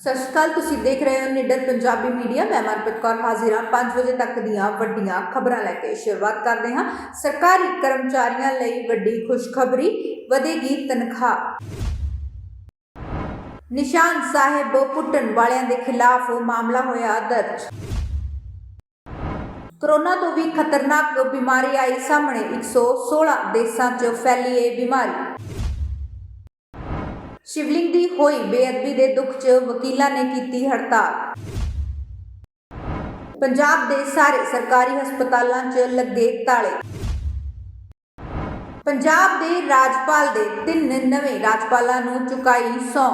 ਸਤਿ ਸ਼੍ਰੀ ਅਕਾਲ, ਤੁਸੀਂ ਦੇਖ ਰਹੇ ਹੋ ਨਿਡਰ ਪੰਜਾਬੀ ਮੀਡੀਆ। ਮੈਂ ਮਨਪ੍ਰੀਤ ਕੌਰ ਹਾਜ਼ਰ ਹਾਂ। 5 ਵਜੇ ਤੱਕ ਦੀਆਂ ਵੱਡੀਆਂ ਖਬਰਾਂ ਲੈ ਕੇ ਸ਼ੁਰੂਆਤ ਕਰਦੇ ਹਾਂ। ਸਰਕਾਰੀ ਕਰਮਚਾਰੀਆਂ ਲਈ ਵੱਡੀ ਖੁਸ਼ਖਬਰੀ, ਵਧੇਗੀ ਤਨਖਾਹ। ਨਿਸ਼ਾਨ ਸਾਹਿਬ ਪੁੱਟਣ ਵਾਲਿਆਂ ਦੇ ਖਿਲਾਫ ਮਾਮਲਾ ਹੋਇਆ ਦਰਜ। ਕਰੋਨਾ ਤੋਂ ਵੀ ਖਤਰਨਾਕ ਬਿਮਾਰੀ ਆਈ ਸਾਹਮਣੇ। 116 ਦੇਸ਼ਾਂ 'ਚ ਫੈਲੀ ਇਹ ਬਿਮਾਰੀ। ਸ਼ਿਵਲਿੰਗ ਦੀ ਹੋਈ ਬੇਅਦਬੀ ਦੇ ਦੁੱਖ 'ਚ ਵਕੀਲਾਂ ਨੇ ਕੀਤੀ ਹੜਤਾਲ। ਪੰਜਾਬ ਦੇ ਸਾਰੇ ਸਰਕਾਰੀ ਹਸਪਤਾਲਾਂ 'ਚ ਲੱਗੇ ਤਾਲੇ। ਪੰਜਾਬ ਦੇ ਰਾਜਪਾਲ ਦੇ ਤਿੰਨ ਨਵੇਂ ਰਾਜਪਾਲਾਂ ਨੂੰ ਚੁਕਾਈ ਸੌਂ।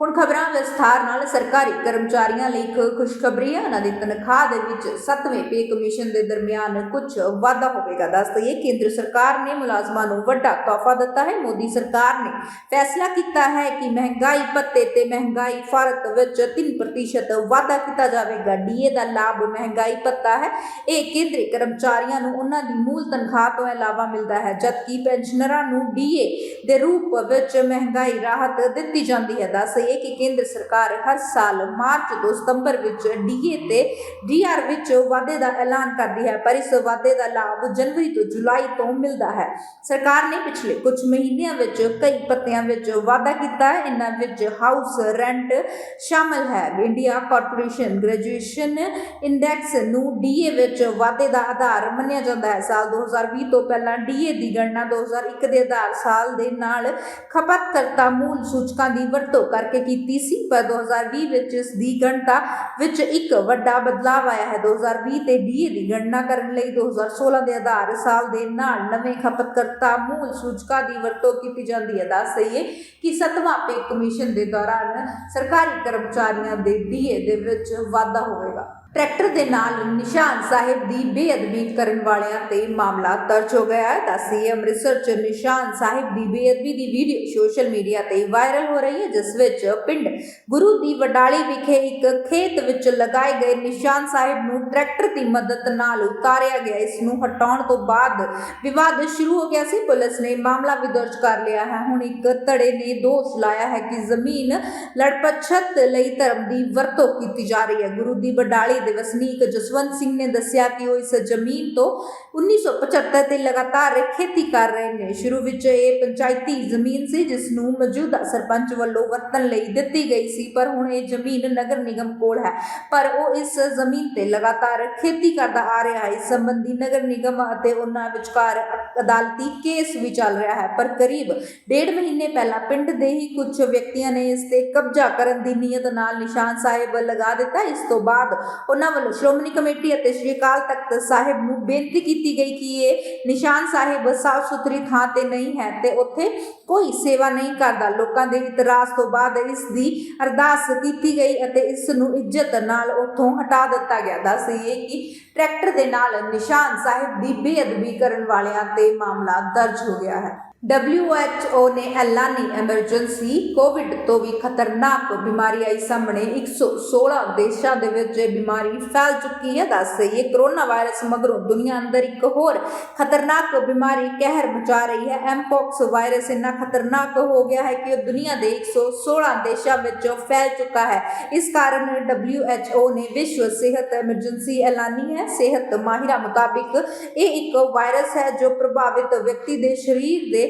ਹੁਣ ਖਬਰਾਂ ਵਿਸਥਾਰ ਨਾਲ ਸਰਕਾਰੀ ਕਰਮਚਾਰੀਆਂ ਲਈ ਇੱਕ ਖੁਸ਼ਖਬਰੀ ਹੈ। ਉਹਨਾਂ ਦੀ ਤਨਖਾਹ ਦੇ ਵਿੱਚ 7ਵੇਂ ਪੇ ਕਮਿਸ਼ਨ ਦੇ ਦਰਮਿਆਨ ਕੁਝ ਵਾਧਾ ਹੋਵੇਗਾ। ਦੱਸ ਦਈਏ, ਕੇਂਦਰ ਸਰਕਾਰ ਨੇ ਮੁਲਾਜ਼ਮਾਂ ਨੂੰ ਵੱਡਾ ਤੋਹਫਾ ਦਿੱਤਾ ਹੈ। ਮੋਦੀ ਸਰਕਾਰ ਨੇ ਫੈਸਲਾ ਕੀਤਾ ਹੈ ਕਿ ਮਹਿੰਗਾਈ ਭੱਤੇ ਤੇ ਮਹਿੰਗਾਈ ਫ਼ਰਕ ਵਿੱਚ 3% ਵਾਧਾ ਕੀਤਾ ਜਾਵੇਗਾ। ਡੀਏ ਦਾ ਲਾਭ ਮਹਿੰਗਾਈ ਭੱਤਾ ਹੈ। ਇਹ ਕੇਂਦਰੀ ਕਰਮਚਾਰੀਆਂ ਨੂੰ ਉਹਨਾਂ ਦੀ ਮੂਲ ਤਨਖਾਹ ਤੋਂ ਇਲਾਵਾ ਮਿਲਦਾ ਹੈ, ਜਦਕਿ ਪੈਨਸ਼ਨਰਾਂ ਨੂੰ ਡੀਏ ਦੇ ਰੂਪ ਵਿੱਚ ਮਹਿੰਗਾਈ ਰਾਹਤ ਦਿੱਤੀ ਜਾਂਦੀ ਹੈ। ਦੱਸ ਇਹ ਕਿ ਕੇਂਦਰ ਸਰਕਾਰ ਹਰ ਸਾਲ ਮਾਰਚ ਤੋਂ ਸਤੰਬਰ ਵਿੱਚ ਡੀਏ ਤੇ ਡੀਆਰ ਵਿੱਚ ਵਾਧੇ ਦਾ ਐਲਾਨ ਕਰਦੀ ਹੈ, ਪਰ ਇਸ ਵਾਧੇ ਦਾ ਲਾਭ ਜਨਵਰੀ ਤੋਂ ਜੁਲਾਈ ਤੋਂ ਮਿਲਦਾ ਹੈ। ਸਰਕਾਰ ਨੇ ਪਿਛਲੇ ਕੁਝ ਮਹੀਨਿਆਂ ਵਿੱਚ ਕਈ ਪੱਤਿਆਂ ਵਿੱਚ ਵਾਧਾ ਕੀਤਾ ਹੈ, ਇਹਨਾਂ ਵਿੱਚ ਹਾਊਸ ਰੈਂਟ ਸ਼ਾਮਲ ਹੈ। ਇੰਡੀਆ ਕਾਰਪੋਰੇਸ਼ਨ ਗ੍ਰੈਜੂਏਸ਼ਨ ਇੰਡੈਕਸ ਨੂੰ ਡੀਏ ਵਿੱਚ ਵਾਧੇ ਦਾ ਆਧਾਰ ਮੰਨਿਆ ਜਾਂਦਾ ਹੈ। ਸਾਲ 2020 ਤੋਂ ਪਹਿਲਾਂ ਡੀਏ ਦੀ ਗਣਨਾ 2001 ਦੇ ਆਧਾਰ ਸਾਲ ਦੇ ਨਾਲ ਖਪਤਕਰਤਾ ਮੂਲ ਸੂਚਕਾਂ ਦੀ ਵਰਤੋਂ ਕਰਕੇ ਕੀਤੀ ਸੀ, ਪਰ 2020 ਵਿੱਚ ਇਸ ਦੀ ਗਣਨਾ ਵਿੱਚ ਇੱਕ ਵੱਡਾ ਬਦਲਾਅ ਆਇਆ ਹੈ। 2020 ਤੇ ਡੀਏ ਦੀ ਗਣਨਾ ਕਰਨ ਲਈ 2016 ਦੇ ਆਧਾਰ ਸਾਲ ਦੇ ਨਾਲ ਨਵੇਂ ਖਪਤਕਰਤਾ ਮੂਲ ਸੂਚਕਾਂ ਦੀ ਵਰਤੋਂ ਕੀਤੀ ਜਾਂਦੀ ਹੈ। ਦੱਸ ਦਈਏ ਕਿ ਸੱਤਵਾਂ ਪੇ ਕਮਿਸ਼ਨ ਦੇ ਦੌਰਾਨ ਸਰਕਾਰੀ ਕਰਮਚਾਰੀਆਂ ਦੇ ਡੀਏ ਦੇ ਵਿੱਚ ਵਾਧਾ ਹੋਵੇਗਾ। ਟਰੈਕਟਰ ਦੇ ਨਾਲ ਨਿਸ਼ਾਨ ਸਾਹਿਬ ਦੀ ਬੇਅਦਬੀ ਕਰਨ ਵਾਲਿਆਂ ਤੇ ਮਾਮਲਾ ਦਰਜ ਹੋ ਗਿਆ ਹੈ। ਦੱਸੀਏ ਅੰਮ੍ਰਿਤਸਰ ਚ ਨਿਸ਼ਾਨ ਸਾਹਿਬ ਦੀ ਬੇਅਦਬੀ ਦੀ ਵੀਡੀਓ ਸੋਸ਼ਲ ਮੀਡੀਆ ਤੇ ਵਾਇਰਲ ਹੋ ਰਹੀ ਹੈ, ਜਿਸ ਵਿੱਚ ਪਿੰਡ ਗੁਰੂ ਦੀ ਵਡਾਲੀ ਵਿਖੇ ਇੱਕ ਖੇਤ ਵਿੱਚ ਲਗਾਏ ਗਏ ਨਿਸ਼ਾਨ ਸਾਹਿਬ ਨੂੰ ਟਰੈਕਟਰ ਦੀ ਮਦਦ ਨਾਲ ਉਤਾਰਿਆ ਗਿਆ। ਇਸ ਨੂੰ ਹਟਾਉਣ ਤੋਂ ਬਾਅਦ ਵਿਵਾਦ ਸ਼ੁਰੂ ਹੋ ਗਿਆ ਸੀ। ਪੁਲਿਸ ਨੇ ਮਾਮਲਾ ਵੀ ਦਰਜ ਕਰ ਲਿਆ ਹੈ। ਹੁਣ ਇੱਕ ਧੜੇ ਨੇ ਦੋਸ਼ ਲਾਇਆ ਹੈ ਕਿ ਜ਼ਮੀਨ ਲੜਪਛਤ ਲਈ ਧਰਮ ਦੀ ਵਰਤੋਂ ਕੀਤੀ ਜਾ ਰਹੀ ਹੈ। ਗੁਰੂ ਦੀ ਵਡਾਲੀ ਦੇ ਵਸਨੀਕ ਜਸਵੰਤ ਸਿੰਘ ਨੇ ਦੱਸਿਆ ਕਿ ਉਹ ਇਸ ਜ਼ਮੀਨ ਤੋਂ 1975 ਤੇ ਲਗਾਤਾਰ ਖੇਤੀ ਕਰ ਰਹੇ ਨੇ। ਸ਼ੁਰੂ ਵਿੱਚ ਇਹ ਪੰਚਾਇਤੀ ਜ਼ਮੀਨ ਸੀ, ਜਿਸ ਨੂੰ ਮੌਜੂਦਾ ਸਰਪੰਚ ਵੱਲੋਂ ਵਰਤਣ ਲਈ ਦਿੱਤੀ ਗਈ ਸੀ, ਪਰ ਹੁਣ ਇਹ ਜ਼ਮੀਨ ਨਗਰ ਨਿਗਮ ਕੋਲ ਹੈ। ਪਰ ਉਹ ਇਸ ਜ਼ਮੀਨ ਤੇ ਲਗਾਤਾਰ ਖੇਤੀ ਕਰਦਾ ਆ ਰਿਹਾ ਹੈ। ਇਸ ਸੰਬੰਧੀ ਨਗਰ ਨਿਗਮ ਅਤੇ ਉਹਨਾਂ ਵਿਚਕਾਰ ਅਦਾਲਤੀ ਕੇਸ ਵੀ ਚੱਲ ਰਿਹਾ ਹੈ, ਪਰ ਕਰੀਬ ਡੇਢ ਮਹੀਨੇ ਪਹਿਲਾਂ ਪਿੰਡ ਦੇ ਹੀ ਕੁਝ ਵਿਅਕਤੀਆਂ ਨੇ ਇਸ ਤੇ ਕਬਜ਼ਾ ਕਰਨ ਦੀ ਨੀਅਤ ਨਾਲ ਨਿਸ਼ਾਨ ਸਾਹਿਬ ਲਗਾ ਦਿੱਤਾ। ਇਸ ਤੋਂ ਬਾਅਦ ਉਹਨਾਂ ਵੱਲੋਂ ਸ਼੍ਰੋਮਣੀ ਕਮੇਟੀ ਅਤੇ ਸ਼੍ਰੀ ਅਕਾਲ ਤਖਤ ਸਾਹਿਬ ਨੂੰ ਬੇਨਤੀ ਕੀਤੀ ਗਈ ਕਿ ਇਹ ਨਿਸ਼ਾਨ ਸਾਹਿਬ ਸਾਫ਼ ਸੁਥਰੀ ਥਾਂ ਤੇ ਨਹੀਂ ਹੈ ਤੇ ਉੱਥੇ ਕੋਈ ਸੇਵਾ ਨਹੀਂ ਕਰਦਾ। ਲੋਕਾਂ ਦੇ ਇਤਰਾਜ਼ ਤੋਂ ਬਾਅਦ ਇਸ ਦੀ ਅਰਦਾਸ ਕੀਤੀ ਗਈ ਅਤੇ ਇਸ ਨੂੰ ਇੱਜ਼ਤ ਨਾਲ ਉੱਥੋਂ ਹਟਾ ਦਿੱਤਾ ਗਿਆ। ਦੱਸੀਏ ਕਿ ਟਰੈਕਟਰ ਦੇ ਨਾਲ ਨਿਸ਼ਾਨ ਸਾਹਿਬ ਦੀ ਬੇਅਦਬੀ ਕਰਨ ਵਾਲਿਆਂ ਤੇ ਮਾਮਲਾ ਦਰਜ ਹੋ ਗਿਆ ਹੈ। WHO ਨੇ ਐਲਾਨੀ ਐਮਰਜੈਂਸੀ, ਕੋਵਿਡ ਤੋਂ ਵੀ ਖਤਰਨਾਕ ਬਿਮਾਰੀ ਆਈ ਸਾਹਮਣੇ। 116 ਦੇਸ਼ਾਂ ਦੇ ਵਿੱਚ ਇਹ ਬਿਮਾਰੀ ਫੈਲ ਚੁੱਕੀ ਹੈ, ਦੱਸ ਦਈਏ ਕਰੋਨਾ ਵਾਇਰਸ ਮਗਰੋਂ ਦੁਨੀਆ ਅੰਦਰ ਇੱਕ ਹੋਰ ਖਤਰਨਾਕ ਬਿਮਾਰੀ ਕਹਿਰ ਮਚਾ ਰਹੀ ਹੈ। ਐਮਪੌਕਸ ਵਾਇਰਸ ਇੰਨਾ ਖਤਰਨਾਕ ਹੋ ਗਿਆ ਹੈ ਕਿ ਉਹ ਦੁਨੀਆ ਦੇ 116 ਦੇਸ਼ਾਂ ਵਿੱਚ ਫੈਲ ਚੁੱਕਾ ਹੈ। ਇਸ ਕਾਰਨ WHO ਨੇ ਵਿਸ਼ਵ ਸਿਹਤ ਐਮਰਜੈਂਸੀ ਐਲਾਨੀ ਹੈ। ਸਿਹਤ ਮਾਹਿਰਾਂ ਮੁਤਾਬਿਕ ਇਹ ਇੱਕ ਵਾਇਰਸ ਹੈ ਜੋ ਪ੍ਰਭਾਵਿਤ ਵਿਅਕਤੀ ਦੇ ਸਰੀਰ ਦੇ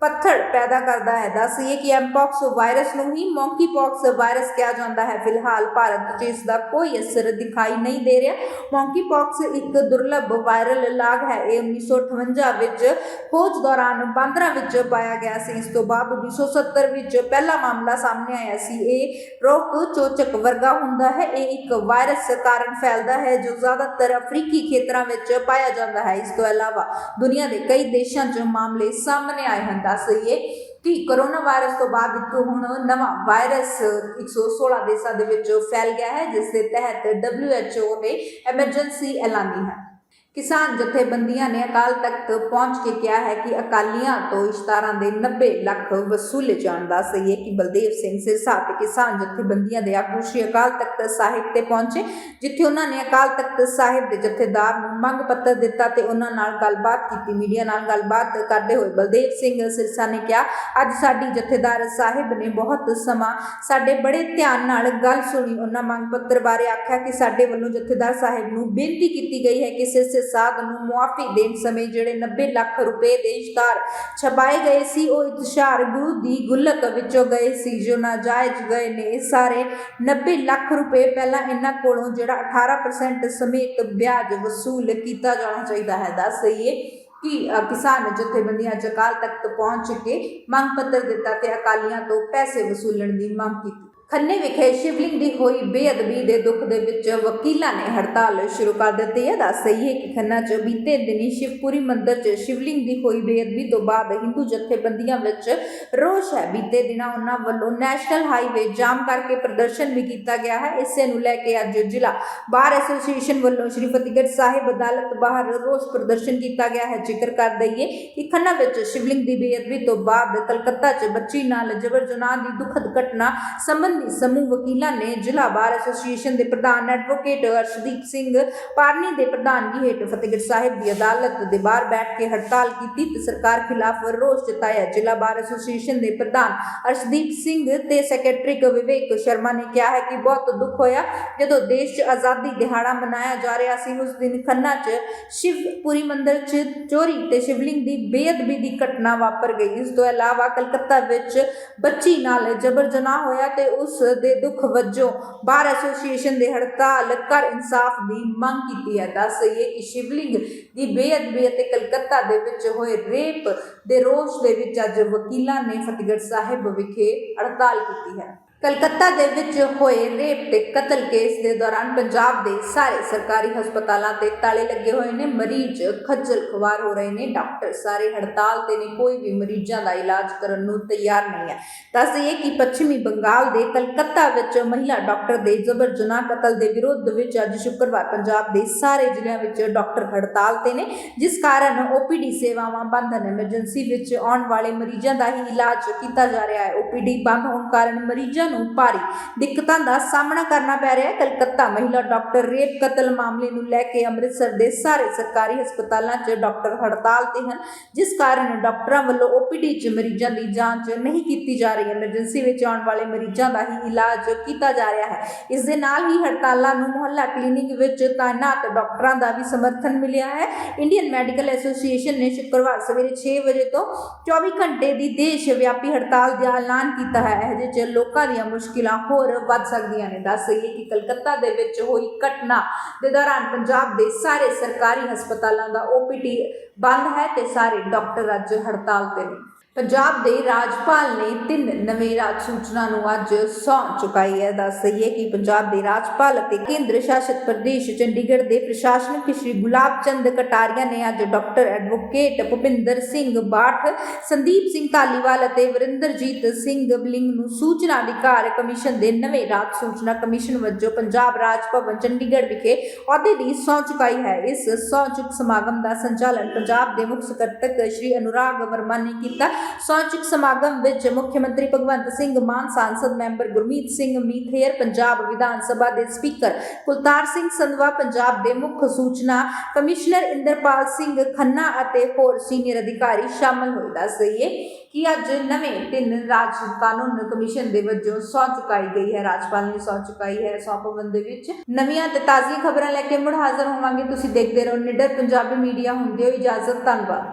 ਪੱਥਰ ਪੈਦਾ ਕਰਦਾ ਹੈ। ਦੱਸੀਏ ਕਿ ਐਮਪੌਕਸ ਵਾਇਰਸ ਨੂੰ ਹੀ ਮੌਂਕੀਪੌਕਸ ਵਾਇਰਸ ਕਿਹਾ ਜਾਂਦਾ ਹੈ। ਫਿਲਹਾਲ ਭਾਰਤ 'ਚ ਇਸ ਦਾ ਕੋਈ ਅਸਰ ਦਿਖਾਈ ਨਹੀਂ ਦੇ ਰਿਹਾ। ਮੌਂਕੀਪੌਕਸ ਇੱਕ ਦੁਰਲੱਭ ਵਾਇਰਲ ਲਾਗ ਹੈ। ਇਹ 1958 ਵਿੱਚ ਖੋਜ ਦੌਰਾਨ ਬਾਂਦਰਾਂ ਵਿੱਚ ਪਾਇਆ ਗਿਆ ਸੀ। ਇਸ ਤੋਂ ਬਾਅਦ 1970 ਵਿੱਚ ਪਹਿਲਾ ਮਾਮਲਾ ਸਾਹਮਣੇ ਆਇਆ ਸੀ। ਇਹ ਰੋਗ ਚੋਚਕ ਵਰਗਾ ਹੁੰਦਾ ਹੈ। ਇਹ ਇੱਕ ਵਾਇਰਸ ਕਾਰਨ ਫੈਲਦਾ ਹੈ, ਜੋ ਜ਼ਿਆਦਾਤਰ ਅਫਰੀਕੀ ਖੇਤਰਾਂ ਵਿੱਚ ਪਾਇਆ ਜਾਂਦਾ ਹੈ। ਇਸ ਤੋਂ ਇਲਾਵਾ ਦੁਨੀਆ ਦੇ ਕਈ ਦੇਸ਼ਾਂ 'ਚ ਮਾਮਲੇ ਸਾਹਮਣੇ ਆਏ ਹਨ। ਦੱਸ ਦਈਏ ਕਿ ਕੋਰੋਨਾ ਵਾਇਰਸ ਤੋਂ ਬਾਅਦ ਇੱਕ ਹੁਣ ਨਵਾਂ ਵਾਇਰਸ 116 ਦੇਸ਼ਾਂ ਦੇ ਵਿੱਚ ਫੈਲ ਗਿਆ ਹੈ, ਜਿਸ ਦੇ ਤਹਿਤ WHO ਨੇ ਐਮਰਜੈਂਸੀ ਐਲਾਨੀ ਹੈ। ਕਿਸਾਨ ਜਥੇਬੰਦੀਆਂ ਨੇ ਅਕਾਲ ਤਖਤ ਪਹੁੰਚ ਕੇ ਕਿਹਾ ਹੈ ਕਿ ਅਕਾਲੀਆਂ ਤੋਂ ਇਸ਼ਤਾਰਾਂ ਦੇ 90 ਲੱਖ ਵਸੂਲੇ ਜਾਣ ਦਾ ਸਹੀ ਹੈ ਕਿ ਬਲਦੇਵ ਸਿੰਘ ਸਿਰਸਾ ਤੇ ਕਿਸਾਨ ਜਥੇਬੰਦੀਆਂ ਦੇ ਆਗੂ ਸ਼੍ਰੀ ਅਕਾਲ ਤਖਤ ਸਾਹਿਬ ਤੇ ਪਹੁੰਚੇ, ਜਿੱਥੇ ਉਹਨਾਂ ਨੇ ਅਕਾਲ ਤਖਤ ਸਾਹਿਬ ਦੇ ਜਥੇਦਾਰ ਨੂੰ ਮੰਗ ਪੱਤਰ ਦਿੱਤਾ ਤੇ ਉਹਨਾਂ ਨਾਲ ਗੱਲਬਾਤ ਕੀਤੀ। ਮੀਡੀਆ ਨਾਲ ਗੱਲਬਾਤ ਕਰਦੇ ਹੋਏ ਬਲਦੇਵ ਸਿੰਘ ਸਿਰਸਾ ਨੇ ਕਿਹਾ, ਅੱਜ ਸਾਡੀ ਜਥੇਦਾਰ ਸਾਹਿਬ ਨੇ ਬਹੁਤ ਸਮਾਂ ਸਾਡੇ ਬੜੇ ਧਿਆਨ ਨਾਲ ਗੱਲ ਸੁਣੀ। ਉਹਨਾਂ ਮੰਗ ਪੱਤਰ ਬਾਰੇ ਆਖਿਆ ਕਿ ਸਾਡੇ ਵੱਲੋਂ ਜਥੇਦਾਰ ਸਾਹਿਬ ਨੂੰ ਬੇਨਤੀ ਕੀਤੀ ਗਈ ਹੈ ਕਿ ਸਿਰਸੇ ਸਾਧ ਨੂੰ ਮੁਆਫੀ ਦੇਣ ਸਮੇਂ ਜਿਹੜੇ 90 ਲੱਖ ਰੁਪਏ ਦੇ ਇਸ਼ਤਾਰ ਛਪਾਏ ਗਏ ਸੀ, ਉਹ ਇਤਸ਼ਾਰ ਗੁਰੂ ਦੀ ਗੁਲਕ ਵਿੱਚੋਂ ਗਏ ਸੀ, ਜੋ ਨਾਜਾਇਜ਼ ਗਏ ਨੇ। ਸਾਰੇ 90 ਲੱਖ ਰੁਪਏ ਪਹਿਲਾਂ ਇਹਨਾਂ ਕੋਲੋਂ ਜਿਹੜਾ 18% ਸਮੇਤ ਵਿਆਜ ਵਸੂਲ ਕੀਤਾ ਜਾਣਾ ਚਾਹੀਦਾ ਹੈ। ਦੱਸ ਦਈਏ ਕਿ ਕਿਸਾਨ ਜਥੇਬੰਦੀਆਂ ਅੱਜ ਅਕਾਲ ਤਖਤ ਪਹੁੰਚ ਕੇ ਮੰਗ ਪੱਤਰ ਦਿੱਤਾ ਤੇ ਅਕਾਲੀਆਂ ਤੋਂ ਪੈਸੇ ਵਸੂਲਣ ਦੀ ਮੰਗ ਕੀਤੀ। ਖੰਨੇ ਵਿਖੇ ਸ਼ਿਵਲਿੰਗ ਦੀ ਹੋਈ ਬੇਅਦਬੀ ਦੇ ਦੁੱਖ ਦੇ ਵਿੱਚ ਵਕੀਲਾਂ ਨੇ ਹੜਤਾਲ ਸ਼ੁਰੂ ਕਰ ਦਿੱਤੀ ਹੈ। ਦੱਸ ਸਹੀ ਹੈ ਕਿ ਖੰਨਾ 'ਚ ਬੀਤੇ ਦਿਨੀ ਸ਼ਿਵਪੁਰੀ ਮੰਦਿਰ 'ਚ ਸ਼ਿਵਲਿੰਗ ਦੀ ਹੋਈ ਬੇਅਦਬੀ ਤੋਂ ਬਾਅਦ ਹਿੰਦੂ ਜਥੇਬੰਦੀਆਂ ਵਿੱਚ ਰੋਸ਼ ਹੈ। ਬੀਤੇ ਦਿਨਾਂ ਉਹਨਾਂ ਵੱਲੋਂ ਨੈਸ਼ਨਲ ਹਾਈਵੇ ਜਾਮ ਕਰਕੇ ਪ੍ਰਦਰਸ਼ਨ ਵੀ ਕੀਤਾ ਗਿਆ ਹੈ। ਇਸੇ ਨੂੰ ਲੈ ਕੇ ਅੱਜ ਜ਼ਿਲ੍ਹਾ ਬਾਰ ਐਸੋਸੀਏਸ਼ਨ ਵੱਲੋਂ ਸ਼੍ਰੀ ਫਤਿਹਗੜ੍ਹ ਸਾਹਿਬ ਅਦਾਲਤ ਬਾਹਰ ਰੋਸ ਪ੍ਰਦਰਸ਼ਨ ਕੀਤਾ ਗਿਆ ਹੈ। ਜ਼ਿਕਰ ਕਰ ਦਈਏ ਕਿ ਖੰਨਾ ਵਿੱਚ ਸ਼ਿਵਲਿੰਗ ਦੀ ਬੇਅਦਬੀ ਤੋਂ ਬਾਅਦ ਕਲਕੱਤਾ 'ਚ ਬੱਚੀ ਨਾਲ ਜਬਰ ਜਨਾਹ ਦੀ ਦੁਖਦ ਘਟਨਾ ਸੰਬੰਧ ਸਮੂਹ ਵਕੀਲਾਂ ਨੇ ਜ਼ਿਲ੍ਹਾ ਬਾਰ ਐਸੋਸੀਏਸ਼ਨ ਦੇ ਪ੍ਰਧਾਨ ਐਡਵੋਕੇਟ ਅਰਸ਼ਦੀਪ ਸਿੰਘ ਪਾਰਨੀ ਦੇ ਪ੍ਰਧਾਨਗੀ ਹੇਠ ਫਤਿਹਗੜ੍ਹ ਸਾਹਿਬ ਦੀ ਅਦਾਲਤ ਦੇ ਬਾਹਰ ਬੈਠ ਕੇ ਹੜਤਾਲ ਕੀਤੀ ਤੇ ਸਰਕਾਰ ਖਿਲਾਫ ਰੋਸ ਜਤਾਇਆ। ਜ਼ਿਲ੍ਹਾ ਬਾਰ ਐਸੋਸੀਏਸ਼ਨ ਦੇ ਪ੍ਰਧਾਨ ਅਰਸ਼ਦੀਪ ਸਿੰਘ ਤੇ ਸੈਕਟਰੀ ਵਿਵੇਕ ਸ਼ਰਮਾ ਨੇ ਕਿਹਾ ਹੈ ਕਿ ਬਹੁਤ ਦੁੱਖ ਹੋਇਆ ਜਦੋਂ ਦੇਸ਼ 'ਚ ਆਜ਼ਾਦੀ ਦਿਹਾੜਾ ਮਨਾਇਆ ਜਾ ਰਿਹਾ ਸੀ। ਉਸ ਦਿਨ ਖੰਨਾ 'ਚ ਸ਼ਿਵਪੁਰੀ ਮੰਦਿਰ 'ਚ ਚੋਰੀ ਤੇ ਸ਼ਿਵਲਿੰਗ ਦੀ ਬੇਅਦਬੀ ਦੀ ਘਟਨਾ ਵਾਪਰ ਗਈ। ਇਸ ਤੋਂ ਇਲਾਵਾ ਕਲਕੱਤਾ ਵਿੱਚ ਬੱਚੀ ਨਾਲ ਜਬਰ ਜਨਾਹ ਹੋਇਆ ਤੇ ਉਸ ਦੇ ਦੁੱਖ ਵਜੋਂ ਬਾਰ ਐਸੋਸੀਏਸ਼ਨ ਦੇ ਹੜਤਾਲ ਕਰ ਇਨਸਾਫ ਦੀ ਮੰਗ ਕੀਤੀ ਹੈ। ਦੱਸ ਸਹੀਏ ਕਿ ਸ਼ਿਵਲਿੰਗ ਦੀ ਬੇਅਦਬੀ ਅਤੇ ਕਲਕੱਤਾ ਦੇ ਵਿੱਚ ਹੋਏ ਰੇਪ ਦੇ ਰੋਸ਼ ਦੇ ਵਿੱਚ ਅੱਜ ਵਕੀਲਾਂ ਨੇ ਫਤਿਹਗੜ੍ਹ ਸਾਹਿਬ ਵਿਖੇ ਹੜਤਾਲ ਕੀਤੀ ਹੈ। ਕਲਕੱਤਾ ਦੇ ਵਿੱਚ ਹੋਏ ਰੇਪ ਤੇ ਕਤਲ ਕੇਸ ਦੇ ਦੌਰਾਨ ਪੰਜਾਬ ਦੇ ਸਾਰੇ ਸਰਕਾਰੀ ਹਸਪਤਾਲਾਂ ਤੇ ਤਾਲੇ ਲੱਗੇ ਹੋਏ ਨੇ। ਮਰੀਜ਼ ਖੱਜਲ ਖਵਾਰ ਹੋ ਰਹੇ ਨੇ। ਡਾਕਟਰ ਸਾਰੇ ਹੜਤਾਲ ਤੇ ਨੇ। ਕੋਈ ਵੀ ਮਰੀਜ਼ਾਂ ਦਾ ਇਲਾਜ ਕਰਨ ਨੂੰ ਤਿਆਰ ਨਹੀਂ ਹੈ। ਦੱਸ ਦਈਏ ਕਿ ਪੱਛਮੀ ਬੰਗਾਲ ਦੇ ਕਲਕੱਤਾ ਵਿੱਚ ਮਹਿਲਾ ਡਾਕਟਰ ਦੇ ਜ਼ਬਰ ਜਨਾਹ ਕਤਲ ਦੇ ਵਿਰੋਧ ਵਿੱਚ ਅੱਜ ਸ਼ੁੱਕਰਵਾਰ ਪੰਜਾਬ ਦੇ ਸਾਰੇ ਜ਼ਿਲ੍ਹਿਆਂ ਵਿੱਚ ਡਾਕਟਰ ਹੜਤਾਲ ਤੇ ਨੇ। ਜਿਸ ਕਾਰਨ ਓਪੀਡੀ ਸੇਵਾਵਾਂ ਬੰਦ ਹਨ। ਐਮਰਜੈਂਸੀ ਵਿੱਚ ਆਉਣ ਵਾਲੇ ਮਰੀਜ਼ਾਂ ਦਾ ਹੀ ਇਲਾਜ ਕੀਤਾ ਜਾ ਰਿਹਾ ਹੈ। ਓਪੀਡੀ ਬੰਦ ਹੋਣ ਕਾਰਨ ਮਰੀਜ਼ਾਂ ਨੂੰ ਭਾਰੀ ਦਿੱਕਤਾਂ ਦਾ ਸਾਹਮਣਾ ਕਰਨਾ ਪੈ ਰਿਹਾ ਹੈ। ਕਲਕੱਤਾ ਮਹਿਲਾ ਡਾਕਟਰ ਰੇਪ ਕਤਲ ਮਾਮਲੇ ਨੂੰ ਲੈ ਕੇ ਅੰਮ੍ਰਿਤਸਰ ਦੇ ਸਾਰੇ ਸਰਕਾਰੀ ਹਸਪਤਾਲਾਂ 'ਚ ਡਾਕਟਰ ਹੜਤਾਲ ਤੇ ਹਨ, ਜਿਸ ਕਾਰਨ ਡਾਕਟਰਾਂ ਵੱਲੋਂ ਓਪੀਡੀ 'ਚ ਮਰੀਜ਼ਾਂ ਦੀ ਜਾਂਚ ਨਹੀਂ ਕੀਤੀ ਜਾ ਰਹੀ। ਐਮਰਜੈਂਸੀ ਵਿੱਚ ਆਉਣ ਵਾਲੇ ਮਰੀਜ਼ਾਂ ਦਾ ਹੀ ਇਲਾਜ ਕੀਤਾ ਜਾ ਰਿਹਾ ਹੈ। ਇਸ ਦੇ ਨਾਲ ਹੀ ਹੜਤਾਲਾਂ ਨੂੰ ਮੁਹੱਲਾ ਕਲੀਨਿਕ ਵਿੱਚ ਤਾਇਨਾਤ ਡਾਕਟਰਾਂ ਦਾ ਵੀ ਸਮਰਥਨ ਮਿਲਿਆ ਹੈ। ਇੰਡੀਅਨ ਮੈਡੀਕਲ ਐਸੋਸੀਏਸ਼ਨ ਨੇ ਸ਼ੁੱਕਰਵਾਰ ਸਵੇਰੇ 6 ਵਜੇ ਤੋਂ 24 ਘੰਟੇ ਦੀ ਦੇਸ਼ ਵਿਆਪੀ ਹੜਤਾਲ ਦਾ ਐਲਾਨ ਕੀਤਾ ਹੈ। ਇਹ ਜਿਹੇ 'ਚ ਲੋਕਾਂ ਦੀਆਂ ਮੁਸ਼ਕਿਲਾਂ ਹੋਰ ਵੱਧ ਸਕਦੀਆਂ ਨੇ। ਦੱਸ ਸਹੀਏ ਕਿ ਕਲਕੱਤਾ ਦੇ ਵਿੱਚ ਹੋਈ ਘਟਨਾ ਦੇ ਦੌਰਾਨ ਪੰਜਾਬ ਦੇ ਸਾਰੇ ਸਰਕਾਰੀ ਹਸਪਤਾਲਾਂ ਦਾ ਓਪੀਡੀ ਬੰਦ ਹੈ ਤੇ ਸਾਰੇ ਡਾਕਟਰ ਅੱਜ ਹੜਤਾਲ ਤੇ ਨੇ। ਪੰਜਾਬ ਦੇ ਰਾਜਪਾਲ ਨੇ ਤਿੰਨ ਨਵੇਂ ਰਾਜ ਸੂਚਨਾ ਨੂੰ ਅੱਜ ਸੌਂ ਚੁਕਾਈ ਹੈ। ਦੱਸ ਦਈਏ ਕਿ ਪੰਜਾਬ ਦੇ ਰਾਜਪਾਲ ਅਤੇ ਕੇਂਦਰ ਸ਼ਾਸਿਤ ਪ੍ਰਦੇਸ਼ ਚੰਡੀਗੜ੍ਹ ਦੇ ਪ੍ਰਸ਼ਾਸਨਿਕ ਸ਼੍ਰੀ ਗੁਲਾਬ ਚੰਦ ਕਟਾਰੀਆ ਨੇ ਅੱਜ ਡਾਕਟਰ ਐਡਵੋਕੇਟ ਭੁਪਿੰਦਰ ਸਿੰਘ ਬਾਠ, ਸੰਦੀਪ ਸਿੰਘ ਧਾਲੀਵਾਲ ਅਤੇ ਵਰਿੰਦਰਜੀਤ ਸਿੰਘ ਬਲਿੰਗ ਨੂੰ ਸੂਚਨਾ ਅਧਿਕਾਰ ਕਮਿਸ਼ਨ ਦੇ ਨਵੇਂ ਰਾਜ ਸੂਚਨਾ ਕਮਿਸ਼ਨ ਵਜੋਂ ਪੰਜਾਬ ਰਾਜ ਭਵਨ ਚੰਡੀਗੜ੍ਹ ਵਿਖੇ ਅਹੁਦੇ ਦੀ ਸਹੁੰ ਚੁਕਾਈ ਹੈ। ਇਸ ਸਹੁੰ ਚੁੱਕ ਸਮਾਗਮ ਦਾ ਸੰਚਾਲਨ ਪੰਜਾਬ ਦੇ ਮੁੱਖ ਸਕੱਤਰ ਸ਼੍ਰੀ ਅਨੁਰਾਗ ਵਰਮਾ ਨੇ ਕੀਤਾ। ਸਹੁੰ ਸਮਾਗਮ ਵਿੱਚ ਮੁੱਖ ਮੰਤਰੀ ਭਗਵੰਤ ਸਿੰਘ ਮਾਨ, ਸਾਂਸਦ ਮੈਂਬਰ ਗੁਰਮੀਤ ਸਿੰਘ ਮੀਥੇਰ, ਪੰਜਾਬ ਵਿਧਾਨ ਸਭਾ ਦੇ ਸਪੀਕਰ ਕੁਲਤਾਰ ਸਿੰਘ ਸੰਧਵਾ, ਪੰਜਾਬ ਦੇ ਮੁੱਖ ਸੂਚਨਾ ਕਮਿਸ਼ਨਰ ਇੰਦਰਪਾਲ ਸਿੰਘ ਖੰਨਾ ਅਤੇ ਹੋਰ ਸੀਨੀਅਰ ਅਧਿਕਾਰੀ ਸ਼ਾਮਲ ਹੋਏ। ਦੱਸ ਦਈਏ ਕਿ ਅੱਜ ਨਵੇਂ ਤਿੰਨ ਰਾਜ ਕਾਨੂੰਨ ਕਮਿਸ਼ਨ ਦੇ ਵਜੋਂ ਸਹੁੰ ਚੁਕਾਈ ਗਈ ਹੈ। ਰਾਜਪਾਲ ਨੇ ਸਹੁੰ ਚੁਕਾਈ ਹੈ। ਸਹੁੰ ਦੇ ਵਿੱਚ ਨਵੀਆਂ ਤੇ ਤਾਜ਼ੀਆਂ ਖਬਰਾਂ ਲੈ ਕੇ ਮੁੜ ਹਾਜ਼ਰ ਹੋਵਾਂਗੇ। ਤੁਸੀਂ ਦੇਖਦੇ ਰਹੋ ਨਿਡਰ ਪੰਜਾਬੀ ਮੀਡੀਆ। ਹੁੰਦੇ ਹੋ ਇਜਾਜ਼ਤ, ਧੰਨਵਾਦ।